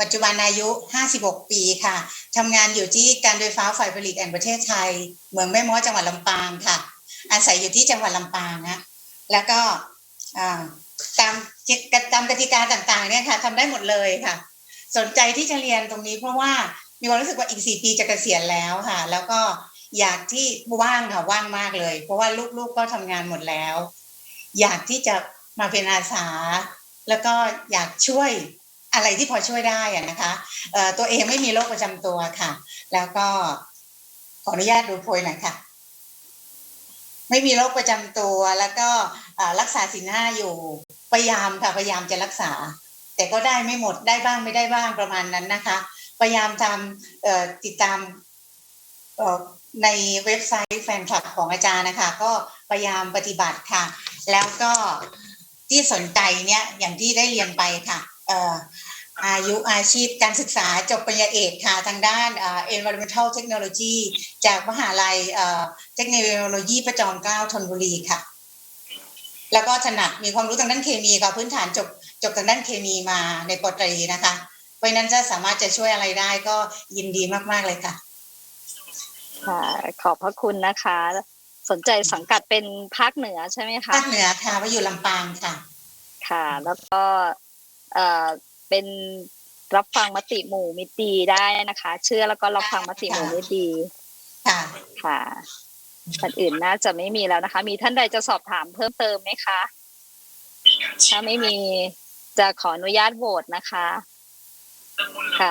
ปัจจุบันอายุ 56 ปีค่ะทำงานอยู่ที่การไฟฟ้าฝ่ายผลิตแห่งประเทศไทย เมืองแม่ม้อจังหวัดลำปางค่ะ อาศัยอยู่ที่จังหวัดลำปางนะแล้วก็อ่าตามตามกติกาต่างๆเนี่ยค่ะทำได้หมดเลยค่ะ สนใจที่จะเรียนตรงนี้เพราะว่ามีความรู้สึกว่าอีกสี่ปีจะเกษียณแล้วค่ะ แล้วก็อยากที่ว่างค่ะว่างมากเลย เพราะว่าลูกๆก็ทำงานหมดแล้ว อยากที่จะมาเป็นอาสา แล้วก็อยากช่วย อะไรที่พอช่วยได้อะนะคะเอ่อตัวเองไม่มีโรคประจำตัวค่ะ แล้วก็ขออนุญาตดูโพยหน่อยค่ะ ไม่มีโรคประจำตัว แล้วก็รักษาสินห้าอยู่พยายามค่ะพยายามจะรักษา แต่ก็ได้ไม่หมดได้บ้างไม่ได้บ้างประมาณนั้นนะคะ พยายามทำติดตามในเว็บไซต์แฟนคลับของอาจารย์นะคะ ก็พยายามปฏิบัติค่ะ แล้วก็ที่สนใจเนี่ยอย่างที่ได้เรียนไปค่ะเอ่ออายุอาชีพการศึกษาจบปริญญาเอกค่ะทางด้านเอ่อ environmental technology จากมหาลัยเอ่อเทคโนโลยีประจอมเกล้าธนบุรีค่ะ แล้วก็ถนัดมีความรู้ทางด้านเคมีค่ะพื้นฐานจบจบทางด้านเคมีมาในปตรีนะคะ เพราะฉะนั้นจะสามารถจะช่วยอะไรได้ก็ยินดีมาก ๆ เลยค่ะ ค่ะ ขอบพระคุณนะคะ สนใจสังกัดเป็นภาคเหนือใช่ไหมคะภาคเหนือค่ะว่าอยู่ลำปางค่ะ ค่ะ แล้วก็ เอ่อเป็นรับฟังมติหมู่มิตรดีได้นะคะ เชื่อแล้วก็รับฟังมติหมู่มิตรดีค่ะค่ะท่านอื่นน่าจะไม่มีแล้วนะคะ มีท่านใดจะสอบถามเพิ่มเติมไหมคะถ้าไม่มีจะขออนุญาตโหวตนะคะค่ะ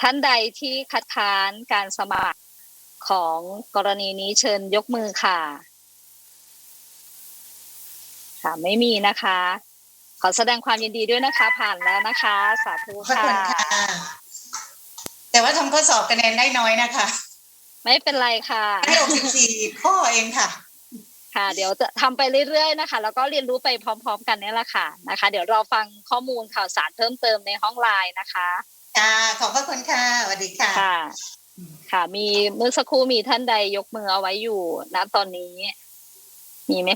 ท่านใดที่คัดค้านการสมัครของกรณีนี้เชิญยกมือค่ะ ค่ะไม่มีนะคะ ขอแสดงความยินดีด้วยนะคะ ผ่านแล้วนะคะ สาธุขอบค่ะคุณค่ะ แต่ว่าทำข้อสอบคะแนนได้น้อยนะคะ ไม่เป็นไรค่ะได้64ข้อเองค่ะ ค่ะ เดี๋ยวจะทำไปเรื่อยๆนะคะ แล้วก็เรียนรู้ไปพร้อม ๆ กันนี่แหละค่ะนะคะ เดี๋ยวเราฟังข้อมูลข่าวสารเพิ่มเติมในห้องไลน์นะคะค่ะขอบพระคุณค่ะสวัสดีค่ะ ค่ะค่ะมีเมื่อสักครู่มีท่านใดยกมือเอาไว้อยู่ณตอนนี้ มีไหม